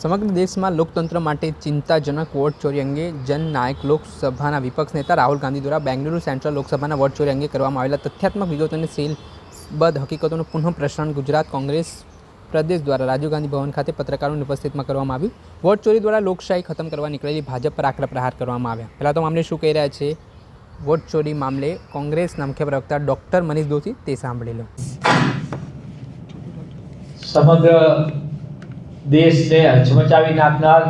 સમગ્ર દેશમાં લોકતંત્ર માટે ચિંતાજનક વોટ ચોરી અંગે જનનાયક લોકસભાના વિપક્ષ નેતા રાહુલ ગાંધી દ્વારા બેંગલુરુ સેન્ટ્રલ લોકસભાના વોટ ચોરી અંગે કરવામાં આવેલા તથ્યાત્મક વિગતોની સીલબદ્ધ હકીકતોનું પુનઃ પ્રસારણ ગુજરાત કોંગ્રેસ પ્રદેશ દ્વારા રાજીવ ગાંધી ભવન ખાતે પત્રકારોની ઉપસ્થિતિમાં કરવામાં આવ્યું. વોટ ચોરી દ્વારા લોકશાહી ખતમ કરવા નીકળેલી ભાજપ પર આકરા પ્રહાર કરવામાં આવ્યા. પહેલાં તો મામલે શું કહી રહ્યા છે? વોટ ચોરી મામલે કોંગ્રેસના મુખ્ય પ્રવક્તા ડૉક્ટર મનીષ દોશી તે સાંભળી લો. સમગ્ર દેશને હચમચાવી નાખનાર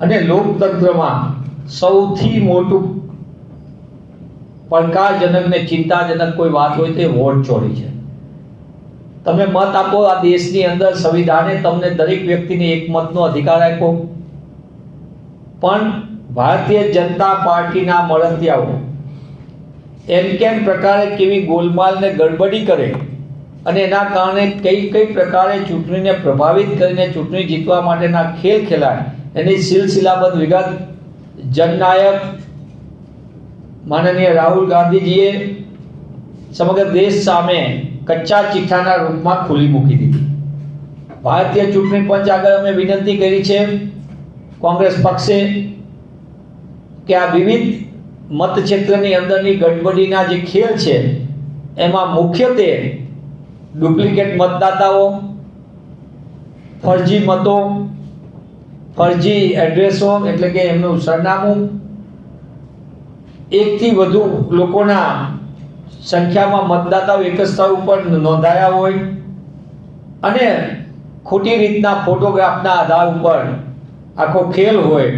અને લોકતંત્રમાં સૌથી મોટું પડકારજનક ને ચિંતાજનક કોઈ વાત હોય તે વોટ ચોરી છે. તમે મત આપો આ દેશની અંદર સંવિધાને, તમને દરેક વ્યક્તિને એક મતનો અધિકાર આપ્યો. પણ ભારતીય જનતા પાર્ટીના મળતિયાઓ એમ કેમ પ્રકારે કેવી ગોલમાલને ગડબડી કરે? અને એના કારણે કઈ કઈ પ્રકારે ચૂંટણીને પ્રભાવિત કરીને ચૂંટણી જીતવા માટેના ખેલ ખેલાય એની સિલસિલાબદ્ધ વિગત, જનનાયક માનનીય રાહુલ ગાંધીજીએ સમગ્ર દેશ સામે કચ્ચા ચિઠ્ઠાના રૂપમાં ખુલ્લી મૂકી દીધી. ભારતીય ચૂંટણી પંચ આગળ અમે વિનંતી કરી છે, કોંગ્રેસ પક્ષે, કે આ વિવિધ મતક્ષેત્રની અંદરની ગડબડીના જે ખેલ છે, એમાં મુખ્યત્વે ડુપ્લિકેટ મતદાતાઓ, ફરજી મતો, ફરજી એડ્રેસો એટલે કે એમનું સરનામું. એકથી વધુ લોકોના સંખ્યામાં મતદાતાઓ એક જ સ્થળ ઉપર નોંધાયા હોય અને ખોટી રીતના ફોટોગ્રાફના આધાર ઉપર આખો ખેલ હોય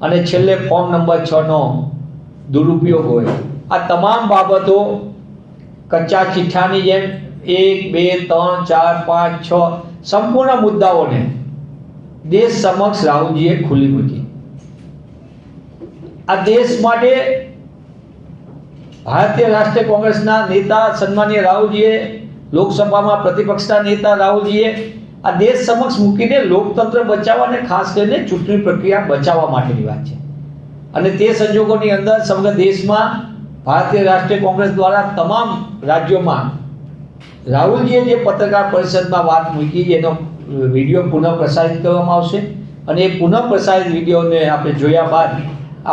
અને છેલ્લે ફોર્મ નંબર છનો દુરુપયોગ હોય. આ તમામ બાબતો કચ્ચા ચિઠ્ઠાની જેમ એક, બે, ત્રણ, ચાર, પાંચ, છ સંપૂર્ણ મુદ્દાઓને દેશ સમક્ષ રાહુલજીએ ખુલ્લી મૂકી. આ દેશ માટે ભારતીય રાષ્ટ્રીય કોંગ્રેસના નેતા સન્માનીય રાહુલજીએ લોકસભામાં પ્રતિપક્ષના નેતા રાહુલજીએ આ દેશ સમક્ષ મૂકીને લોકતંત્ર બચાવવા અને ખાસ કરીને ચૂંટણી પ્રક્રિયા બચાવવા માટેની વાત છે. અને તે સંજોગોની અંદર સમગ્ર દેશમાં ભારતીય રાષ્ટ્રીય કોંગ્રેસ દ્વારા તમામ રાજ્યોમાં રાહુલજીએ જે પત્રકાર પરિષદમાં વાત મૂકી એનો વીડિયો પુનઃ પ્રસારિત કરવામાં આવશે. અને એ પુનઃ પ્રસારિત વિડીયોને આપણે જોયા બાદ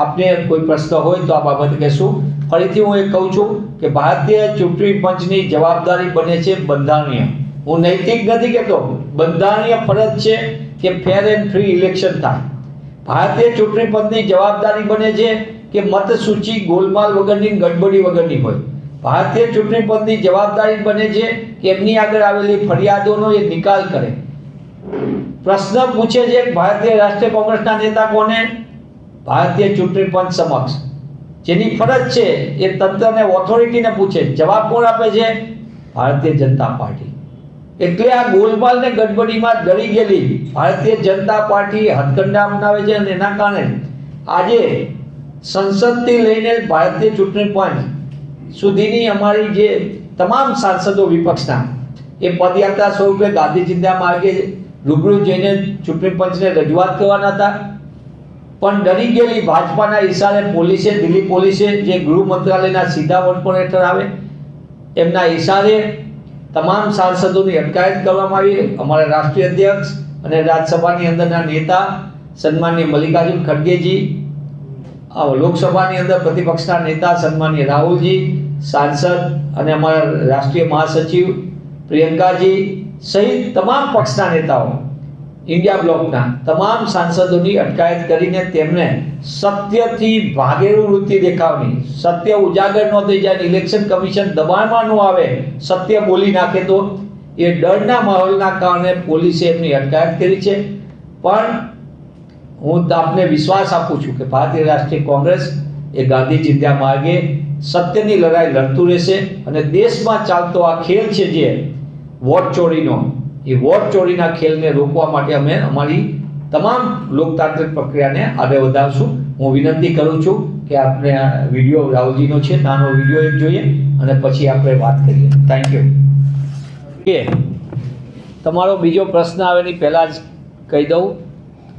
આપને કોઈ પ્રશ્ન હોય તો આ બાબતે કહેશું. ફરીથી હું એ કહું છું કે ભારતીય ચૂંટણી પંચની જવાબદારી બને છે બંધારણીય. હું નૈતિક નથી કહેતો, બંધારણીય ફરજ છે કે ફેર એન્ડ ફ્રી ઇલેક્શન થાય. ભારતીય ચૂંટણી પંચની જવાબદારી બને છે કે મતસૂચિ ગોલમાલ વગરની ગડબડી વગરની હોય. ભારતીય ચૂંટણી પંચની જવાબદારી બને છે કે એમની આગળ આવેલી ફરિયાદોનો એ નિકાલ કરે. પ્રશ્ન પૂછે છે ભારતીય રાષ્ટ્રીય કોંગ્રેસના નેતા કોને? ભારતીય ચૂંટણી પંચ સમક્ષ. જેની ફરજ છે એ તંત્રને ઓથોરિટીને પૂછે. જવાબ કોણ આપે છે? ભારતીય જનતા પાર્ટી. એટલે આ ગોલમાલ ને ગડબડીમાં ગળી ગયેલી ભારતીય જનતા પાર્ટી હથકંડા અપનાવે છે અને એના કારણે આજે સંસદથી લઈને ભારતીય ચૂંટણી પંચ સુધીની અમારી જે તમામ સાંસદો વિપક્ષના, એ પદયાત્રા સ્વરૂપે ગાંધી ચિંતા માર્ગે રૂબરૂ જઈને ચૂંટણી પંચને રજૂઆત કરવાના હતા. પણ ડરી ગયેલી ભાજપાના ઈશારે પોલીસે, દિલ્હી પોલીસે જે ગૃહ મંત્રાલયના સીધા વડપણ હેઠળ આવે, એમના ઈશારે તમામ સાંસદોની અટકાયત કરવામાં આવી. અમારા રાષ્ટ્રીય અધ્યક્ષ અને રાજ્યસભાની અંદરના નેતા સન્માનીય મલ્લિકાર્જુન ખડગેજી લોકસભાની અંદર પ્રતિપક્ષના નેતા સન્માનીય રાહુલજી સાંસદ અને અમારા રાષ્ટ્રીય મહાસચિવ પ્રિયંકાજી સહિત તમામ પક્ષના નેતાઓ ઇન્ડિયા બ્લોકના તમામ સાંસદોની અટકાયત કરીને તેમને સત્યથી ભાગેલું વૃત્તિ દેખાવની, સત્ય ઉજાગર ન થઈ જાય ઇલેક્શન કમિશન દબાણમાં આવે, સત્ય બોલી નાખે તો એ ડરના માહોલના કારણે પોલીસે એમની અટકાયત કરી છે. પણ હું આપને વિશ્વાસ આપું છું કે ભારતીય રાષ્ટ્રીય કોંગ્રેસ એ ગાંધી ચિંધ્યા માર્ગે સત્યની લડાઈ લડતું રહેશે અને દેશમાં ચાલતો આ ખેલ છે જે, વોટ ચોરીનો, એ વોટ ચોરીના ખેલને રોકવા માટે અમે અમારી તમામ લોકતાંત્રિક પ્રક્રિયાને આગળ વધારશું. હું વિનંતી કરું છું કે આપણે આ વીડિયો રાહુલજીનો છે, નાનો વીડિયો એક જોઈએ અને પછી આપણે વાત કરીએ. થેન્ક યુ કે તમારો બીજો પ્રશ્ન આવે એની પહેલાં જ કહી દઉં.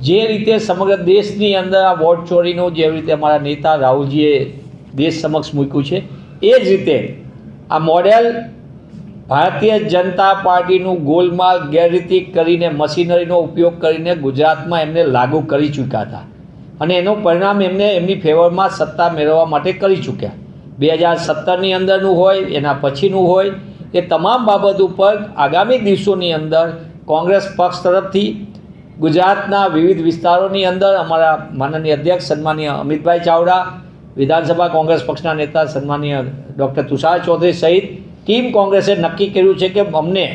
જે રીતે સમગ્ર દેશની અંદર આ વોટ ચોરીનું, જેવી રીતે અમારા નેતા રાહુલજીએ દેશ સમક્ષ મૂક્યું છે. એ જ રીતે આ મોડેલ ભારતીય જનતા પાર્ટીનું ગોલમાલ ગેરરીતિ કરીને મશીનરીનો ઉપયોગ કરીને ગુજરાતમાં એમને લાગુ કરી ચૂક્યા હતા. અને એનું પરિણામ એમને એમની ફેવરમાં સત્તા મેળવવા માટે કરી ચૂક્યા. બે હજાર સત્તરની અંદરનું હોય, એના પછીનું હોય, એ તમામ બાબત ઉપર આગામી દિવસોની અંદર કોંગ્રેસ પક્ષ તરફથી ગુજરાતના વિવિધ વિસ્તારોની અંદર અમારા માનનીય અધ્યક્ષ સન્માનીય અમિતભાઈ ચાવડા વિધાનસભા કોંગ્રેસ પક્ષના નેતા સન્માનીય ડૉક્ટર તુષાર ચૌધરી સહિત ટીમ કોંગ્રેસે નક્કી કર્યું છે કે અમને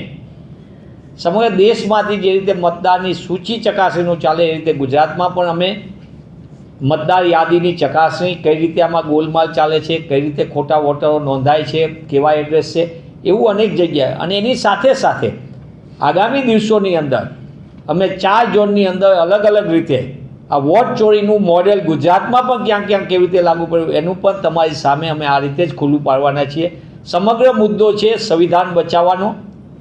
સમગ્ર દેશમાંથી જે રીતે મતદારની સૂચિ ચકાસણીનું ચાલે એ રીતે ગુજરાતમાં પણ અમે મતદાર યાદીની ચકાસણી કઈ રીતે આમાં ગોલમાલ ચાલે છે, કઈ રીતે ખોટા વોટરો નોંધાય છે, કેવા એડ્રેસ છે, એવું અનેક જગ્યાએ. અને એની સાથે સાથે આગામી દિવસોની અંદર અમે ચાર ઝોનની અંદર અલગ અલગ રીતે આ વોટ ચોરીનું મોડેલ ગુજરાતમાં પણ ક્યાંક ક્યાંક કેવી રીતે લાગુ પડ્યું એનું પણ તમારી સામે અમે આ રીતે જ ખુલ્લું પાડવાના છીએ. સમગ્ર મુદ્દો છે સંવિધાન બચાવવાનો.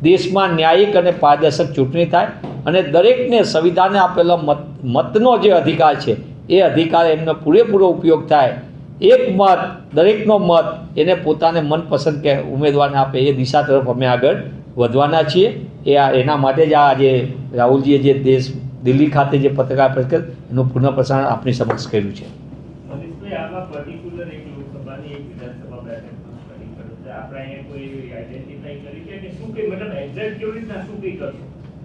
દેશમાં ન્યાયિક અને પારદર્શક ચૂંટણી થાય અને દરેકને સંવિધાને આપેલો મત, મતનો જે અધિકાર છે એ અધિકાર એમનો પૂરેપૂરો ઉપયોગ થાય. એક મત, દરેકનો મત એને પોતાને મનપસંદ કે ઉમેદવારને આપે એ દિશા તરફ અમે આગળ વધવાના છીએ. એ આ એના માટે જ આ આજે રાહુલજીએ જે દેશ દિલ્હી ખાતે જે પત્રકાર પરિષદ એનું પુનઃપ્રસારણ આપની સમક્ષ કર્યું છે.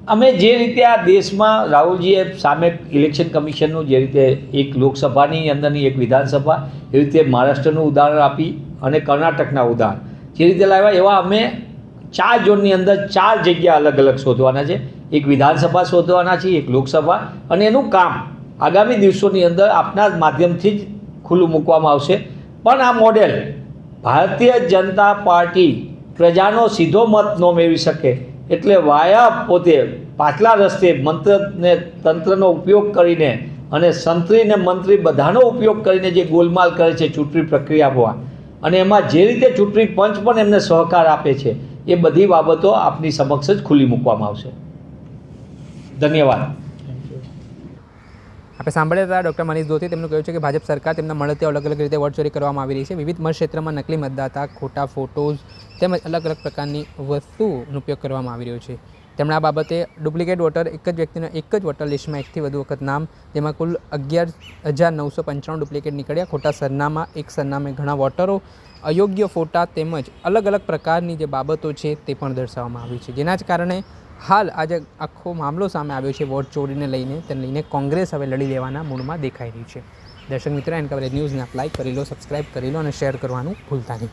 અમે જે રીતે આ દેશમાં રાહુલજીએ સામે ઇલેક્શન કમિશનનું જે રીતે એક લોકસભાની અંદરની એક વિધાનસભા એ રીતે મહારાષ્ટ્રનું ઉદાહરણ આપી અને કર્ણાટકના ઉદાહરણ. જે રીતે લાવ્યા એવા અમે ચાર ઝોનની અંદર ચાર જગ્યા અલગ અલગ શોધવાના છે. એક વિધાનસભા શોધવાના છે, એક લોકસભા. અને એનું કામ આગામી દિવસોની અંદર આપના માધ્યમથી જ ખુલ્લું મૂકવામાં આવશે. પણ આ મોડેલ ભારતીય જનતા પાર્ટી પ્રજાનો સીધો મત ન મેળવી શકે એટલે વાયા પોતે પાછલા રસ્તે મંત્રને, તંત્રનો ઉપયોગ કરીને અને સંત્રી ને મંત્રી બધાનો ઉપયોગ કરીને જે ગોલમાલ કરે છે ચૂંટણી પ્રક્રિયામાં અને એમાં જે રીતે ચૂંટણી પંચ પણ એમને સહકાર આપે છે, એ બધી બાબતો આપની સમક્ષ જ ખુલ્લી મૂકવામાં આવશે. ધન્યવાદ. આપણે સાંભળ્યા હતા ડૉક્ટર મનીષ દોથી તેમનું કહ્યું છે કે ભાજપ સરકાર તેમના મળતી અલગ અલગ રીતે વોટ ચોરી કરવામાં આવી રહી છે. વિવિધ મતક્ષેત્રમાં નકલી મતદાતા, ખોટા ફોટોઝ તેમજ અલગ અલગ પ્રકારની વસ્તુનો ઉપયોગ કરવામાં આવી રહ્યો છે. તેમણે આ બાબતે ડુપ્લિકેટ વોટર એક જ વ્યક્તિના એક જ વોટર લિસ્ટમાં એકથી વધુ વખત નામ, જેમાં કુલ અગિયાર હજાર નવસો પંચાણું ડુપ્લિકેટ નીકળ્યા. ખોટા સરનામા, એક સરનામે ઘણા વોટરો, અયોગ્ય ફોટા તેમજ અલગ અલગ પ્રકારની જે બાબતો છે તે પણ દર્શાવવામાં આવી છે. જેના જ કારણે હાલ આજે આખો મામલો સામે આવ્યો છે વોટ ચોરીને લઈને. તેને લઈને કોંગ્રેસ હવે લડી લેવાના મૂડમાં દેખાઈ રહી છે. દર્શક મિત્રો એન્ડ કવરેજ ન્યૂઝને આપ લાઇક કરી લો સબસ્ક્રાઇબ કરી લો અને શેર કરવાનું ભૂલતા નહીં.